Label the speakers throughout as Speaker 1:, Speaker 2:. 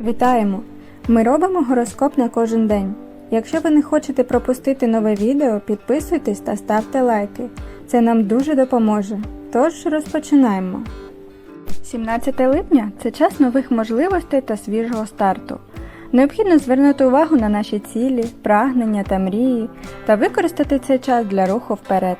Speaker 1: Вітаємо! Ми робимо гороскоп на кожен день. Якщо ви не хочете пропустити нове відео, підписуйтесь та ставте лайки. Це нам дуже допоможе. Тож розпочинаємо. 17 липня це час нових можливостей та свіжого старту. Необхідно звернути увагу на наші цілі, прагнення та мрії та використати цей час для руху вперед.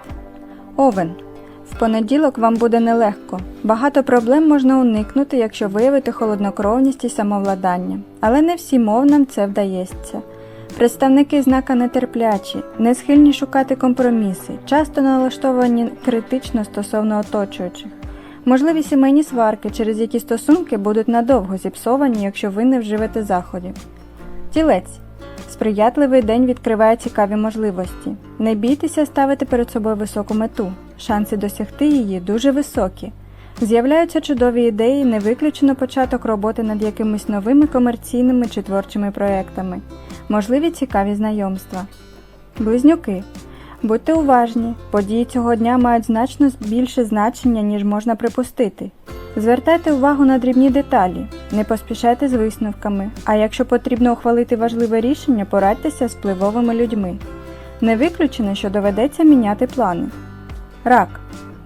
Speaker 1: Овен. В понеділок вам буде нелегко. Багато проблем можна уникнути, якщо виявити холоднокровність і самовладання, але не всім мовнам це вдається. Представники знака нетерплячі, не схильні шукати компроміси, часто налаштовані критично стосовно оточуючих. Можливі сімейні сварки, через які стосунки будуть надовго зіпсовані, якщо ви не вживете заходів. Тілець. Сприятливий день відкриває цікаві можливості. Не бійтеся ставити перед собою високу мету. Шанси досягти її дуже високі. З'являються чудові ідеї, не виключено початок роботи над якимись новими комерційними чи творчими проектами. Можливі цікаві знайомства. Близнюки. Будьте уважні, події цього дня мають значно більше значення, ніж можна припустити. Звертайте увагу на дрібні деталі, не поспішайте з висновками, а якщо потрібно ухвалити важливе рішення, порадьтеся з впливовими людьми. Не виключено, що доведеться міняти плани. Рак.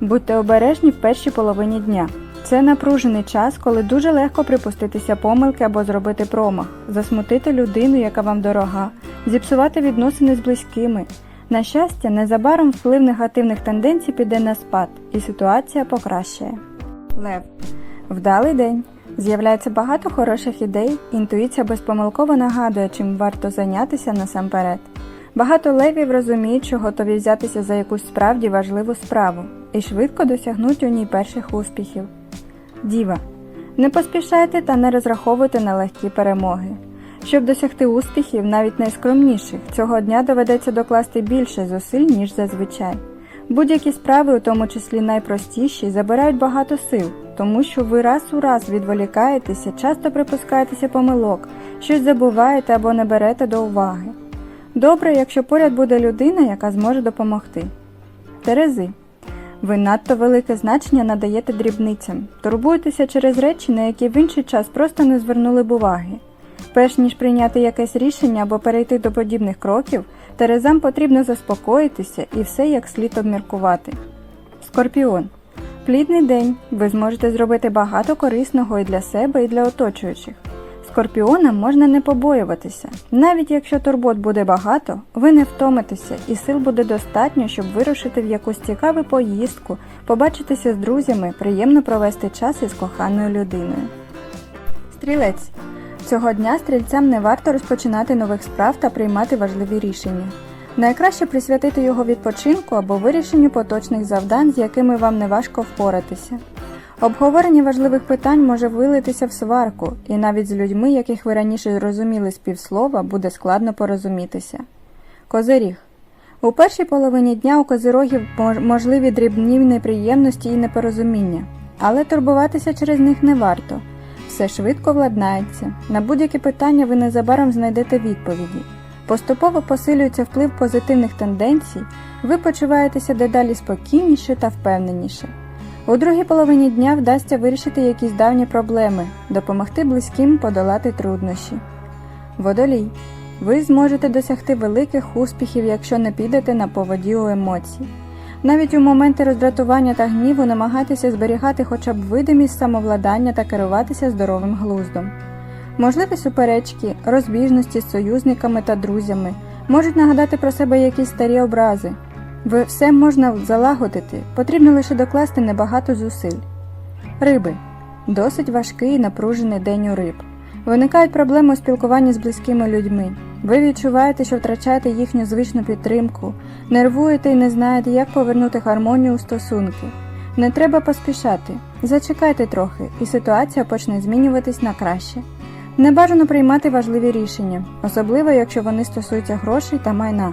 Speaker 1: Будьте обережні в першій половині дня. Це напружений час, коли дуже легко припуститися помилки або зробити промах, засмутити людину, яка вам дорога, зіпсувати відносини з близькими. На щастя, незабаром вплив негативних тенденцій піде на спад, і ситуація покращає. Лев. Вдалий день. З'являється багато хороших ідей, інтуїція безпомилково нагадує, чим варто зайнятися насамперед. Багато левів розуміють, що готові взятися за якусь справді важливу справу і швидко досягнуть у ній перших успіхів. Діва. Не поспішайте та не розраховуйте на легкі перемоги. Щоб досягти успіхів, навіть найскромніших, цього дня доведеться докласти більше зусиль, ніж зазвичай. Будь-які справи, у тому числі найпростіші, забирають багато сил, тому що ви раз у раз відволікаєтеся, часто припускаєтеся помилок, щось забуваєте або не берете до уваги. Добре, якщо поряд буде людина, яка зможе допомогти. Терези. Ви надто велике значення надаєте дрібницям, турбуєтеся через речі, на які в інший час просто не звернули б уваги. Перш ніж прийняти якесь рішення або перейти до подібних кроків, терезам потрібно заспокоїтися і все як слід обміркувати. Скорпіон. Плідний день. Ви зможете зробити багато корисного і для себе, і для оточуючих. Скорпіонам можна не побоюватися. Навіть якщо турбот буде багато, ви не втомитеся і сил буде достатньо, щоб вирушити в якусь цікаву поїздку, побачитися з друзями, приємно провести час із коханою людиною. Стрілець. Цього дня стрільцям не варто розпочинати нових справ та приймати важливі рішення. Найкраще присвятити його відпочинку або вирішенню поточних завдань, з якими вам не важко впоратися. Обговорення важливих питань може вилитися в сварку, і навіть з людьми, яких ви раніше зрозуміли з півслова, буде складно порозумітися. Козиріг. У першій половині дня у козирогів можливі дрібні неприємності і непорозуміння, але турбуватися через них не варто. Все швидко владнається. На будь-які питання ви незабаром знайдете відповіді. Поступово посилюється вплив позитивних тенденцій, ви почуваєтеся дедалі спокійніше та впевненіше. У другій половині дня вдасться вирішити якісь давні проблеми, допомогти близьким подолати труднощі. Водолій. Ви зможете досягти великих успіхів, якщо не підете на поводі у емоцій. Навіть у моменти роздратування та гніву намагайтеся зберігати хоча б видимість самовладання та керуватися здоровим глуздом. Можливі суперечки, розбіжності з союзниками та друзями можуть нагадати про себе якісь старі образи. Ви все можна залагодити, потрібно лише докласти небагато зусиль. Риби. Досить важкий і напружений день у риб. Виникають проблеми у спілкуванні з близькими людьми. Ви відчуваєте, що втрачаєте їхню звичну підтримку, нервуєте і не знаєте, як повернути гармонію у стосунки. Не треба поспішати. Зачекайте трохи, і ситуація почне змінюватись на краще. Не бажано приймати важливі рішення, особливо якщо вони стосуються грошей та майна.